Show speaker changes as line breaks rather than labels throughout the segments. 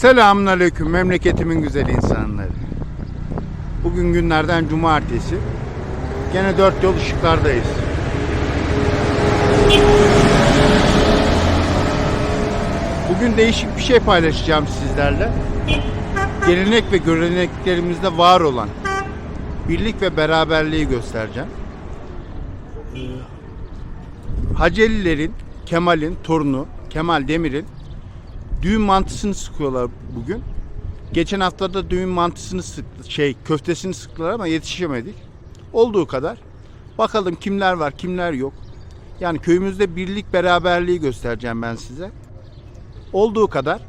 Selamünaleyküm memleketimin güzel insanları. Bugün günlerden cumartesi. Gene dört yol ışıklardayız. Bugün değişik bir şey paylaşacağım sizlerle. Gelenek ve göreneklerimizde var olan birlik ve beraberliği göstereceğim. Hacelilerin, Kemal'in torunu, Kemal Demir'in düğün mantısını sıkıyorlar bugün. Geçen hafta da düğün mantısını sıktı, şey köftesini sıktılar ama yetişemedik. Olduğu kadar. Bakalım kimler var, kimler yok. Yani köyümüzde birlik beraberliği göstereceğim ben size. Olduğu kadar.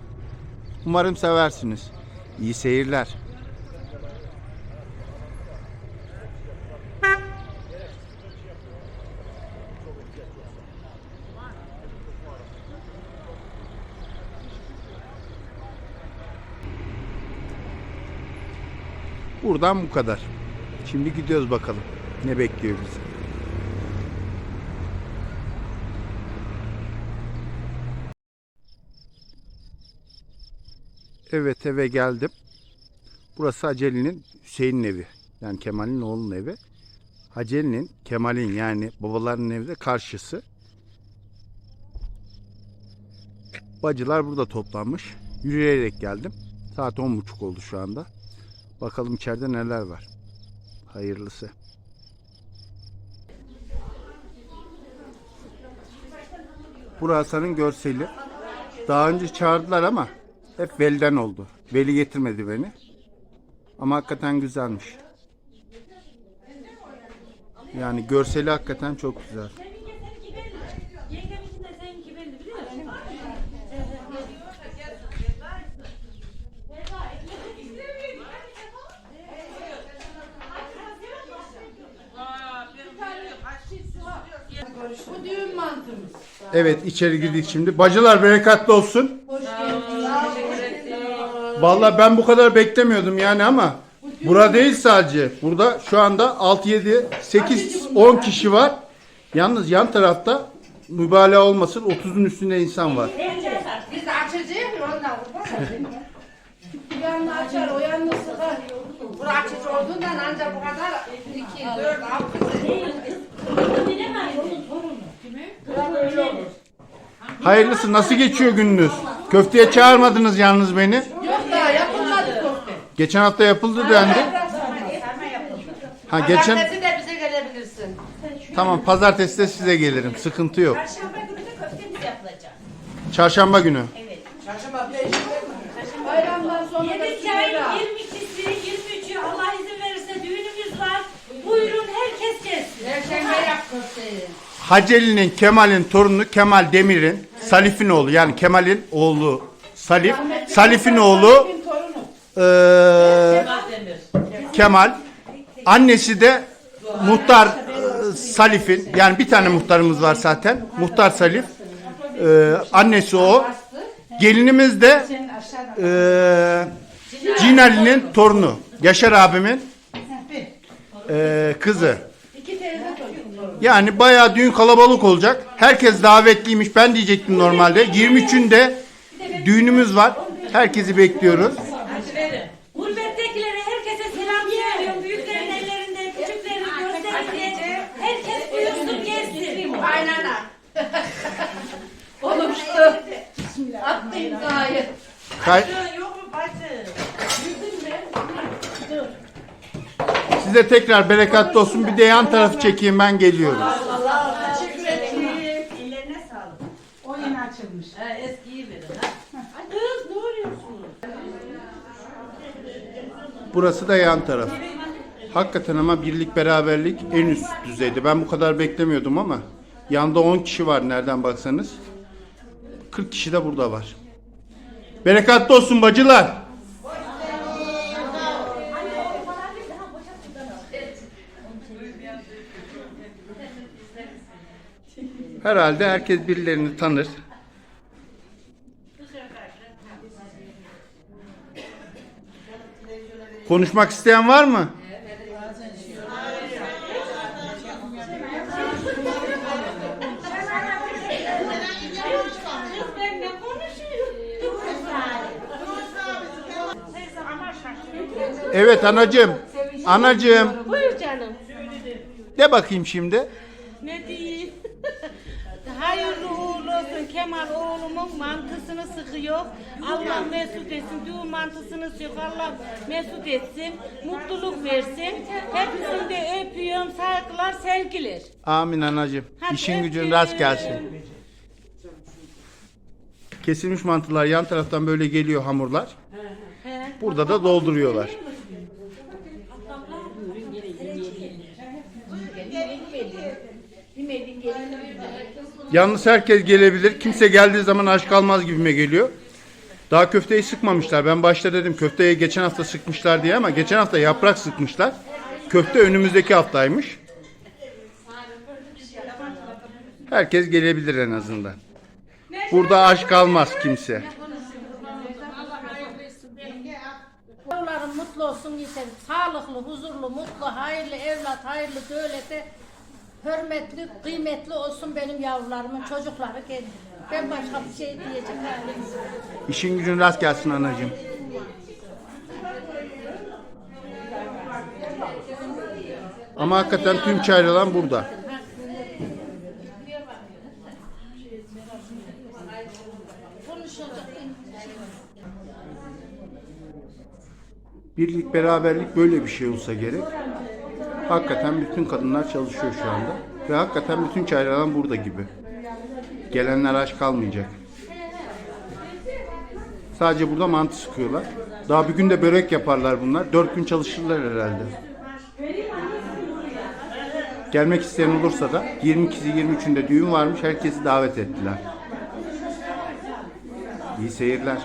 Umarım seversiniz. İyi seyirler. Buradan bu kadar. Şimdi gidiyoruz bakalım. Ne bekliyor bizi. Evet eve geldim. Burası Haceli'nin Hüseyin'in evi. Yani Kemal'in oğlunun evi. Haceli'nin, Kemal'in yani babalarının evi de karşısı. Bacılar burada toplanmış. Yürüyerek geldim. Saat 10.30 oldu şu anda. Bakalım içeride neler var. Hayırlısı. Burası Hasan'ın görseli. Daha önce çağırdılar ama hep velden oldu. Veli getirmedi beni. Ama hakikaten güzelmiş. Yani görseli hakikaten çok güzel.
Bu düğün mantımız.
Evet içeri girdik şimdi. Bacılar berekatli olsun. Vallahi ben bu kadar beklemiyordum yani ama bura değil sadece. Burada şu anda 6 7 8 10 kişi var. Yalnız yan tarafta mübalağa olmasın 30'un üstünde insan var.
Biz açıcıyız ondan. Bir yanını açar, o yanını sıkar. Bu açıcı olduğundan ancak bu kadar 2, 4, 6,
Hayırlısı nasıl geçiyor gününüz? Köfteye çağırmadınız yalnız beni.
Yok daha yapılmadı köfte.
Geçen hafta yapıldı dendi. Ha geçen
Pazartesi de bize gelebilirsin.
tamam pazartesi de size gelirim. Sıkıntı yok.
Çarşamba günü de köftemiz yapılacak.
Çarşamba günü.
Bayramdan sonra da
20
Perşembe yap köfteyi.
Haceli'nin Kemal'in torunu Kemal Demir'in Salif'in oğlu yani Kemal'in oğlu Salif. Salif'in oğlu
Kimin torunu?
eee, Kemal. Annesi de muhtar eee, Salif'in yani bir tane muhtarımız var zaten. Muhtar Salif. Eee, annesi o. Gelinimiz de eee Cinali'nin torunu. Yaşar abimin eee, kızı. Yani bayağı düğün kalabalık olacak. Herkes davetliymiş. Ben diyecektim normalde. 23'ünde düğünümüz var. Herkesi bekliyoruz.
Gurbettekilere herkese selam söylüyorum. Büyüklerin ellerinden, küçüklerin gözlerinden. Herkes buyursun gelsin.
Aynen ha. Olmuştu. Attı imzayı.
Kay- Size tekrar berekatli olsun. Bir de yan tarafı çekeyim ben geliyorum.
Teşekkür ederim.
Ellerine sağlık.
O yeni açılmış.
Eskiyi verin. Kız ne oluyorsunuz?
Burası da yan taraf. Hakikaten ama birlik beraberlik en üst düzeyde. Ben bu kadar beklemiyordum ama yanda 10 kişi var nereden baksanız. 40 kişi de burada var. Berekatli olsun bacılar. Herhalde herkes birilerini tanır. Konuşmak isteyen var mı? Evet anacığım. Anacığım.
Buyur canım.
De bakayım şimdi.
Ne diyeyim? Hayırlı uğurlu olsun Kemal oğlumun mantısını sıkıyor. Allah mesut etsin. Düğün mantısını sıkıyor. Allah mesut etsin. Mutluluk versin. Hepsini de öpüyorum. Saygılar, sevgiler.
Amin anacığım.
Hadi
İşin gücün
öpüyorum.
rast gelsin. Kesilmiş mantılar yan taraftan böyle geliyor hamurlar.
He.
Burada da dolduruyorlar. Yalnız herkes gelebilir. Kimse geldiği zaman aç kalmaz gibime geliyor. Daha köfteyi sıkmamışlar. Ben başta dedim köfteye geçen hafta sıkmışlar diye ama geçen hafta yaprak sıkmışlar. Köfte önümüzdeki haftaymış. Herkes gelebilir en azından. Burada aç kalmaz kimse.
Mutlu olsun yeter. Sağlıklı, huzurlu, mutlu, hayırlı evlat, hayırlı devlete hürmetli, kıymetli olsun benim yavrularımın çocukları kendi. Ben başka bir şey diyecek halim yok.
İşin gücün rast gelsin anacığım. Ama hakikaten tüm çaylalan burada.
Konuşacak.
Birlik beraberlik böyle bir şey olsa gerek. Hakikaten bütün kadınlar çalışıyor şu anda. Ve hakikaten bütün çaylalan burada gibi. Gelenler aç kalmayacak. Sadece burada mantı sıkıyorlar. Daha bir günde börek yaparlar bunlar. Dört gün çalışırlar herhalde. Gelmek isteyen olursa da 22'si 23'ünde düğün varmış. Herkesi davet ettiler. İyi seyirler.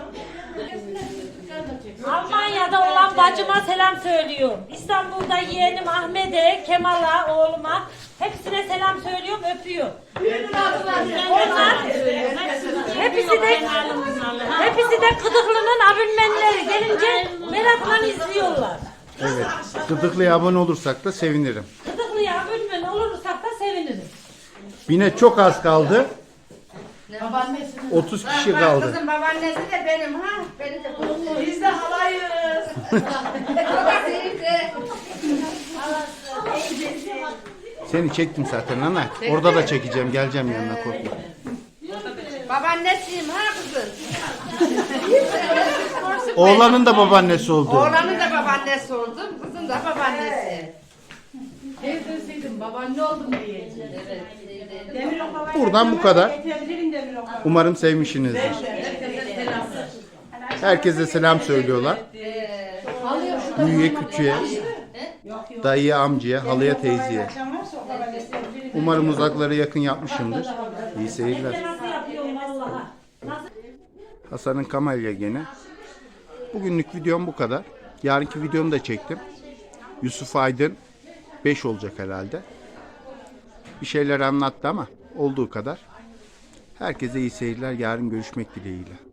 Almanya'da bacıma selam söylüyorum. İstanbul'da yeğenim Ahmet'e, Kemal'a, oğluma hepsine selam söylüyorum, öpüyorum. Onlar hepsi de hepsi de Kıdıklı'nın abinmenleri gelince merakla izliyorlar.
Evet. Gıdıklı'ya abone olursak da sevinirim.
Kıdıklı'ya abinmen olursak da sevinirim.
Yine çok az kaldı. 30 kişi kaldı.
kızım babaannesi de benim ha. Beni de
Biz de halayız.
Seni çektim zaten ana. Orada da çekeceğim. Geleceğim yanına korkma.
Babaannesiyim ha kızım.
Oğlanın da babaannesi oldu.
Oğlanın da babaannesi oldum. Kızın da babaannesi.
Buradan bu kadar. Umarım sevmişsinizdir. Herkese selam söylüyorlar. Büyüye, küçüğe, dayıya, amcaya, halıya, teyzeye. Umarım uzakları yakın yapmışımdır. İyi seyirler. Hasan'ın kamerayla gene. Bugünlük videom bu kadar. Yarınki videomu da çektim. Yusuf Aydın 5 olacak herhalde. Bir şeyler anlattı ama olduğu kadar. Herkese iyi seyirler. Yarın görüşmek dileğiyle.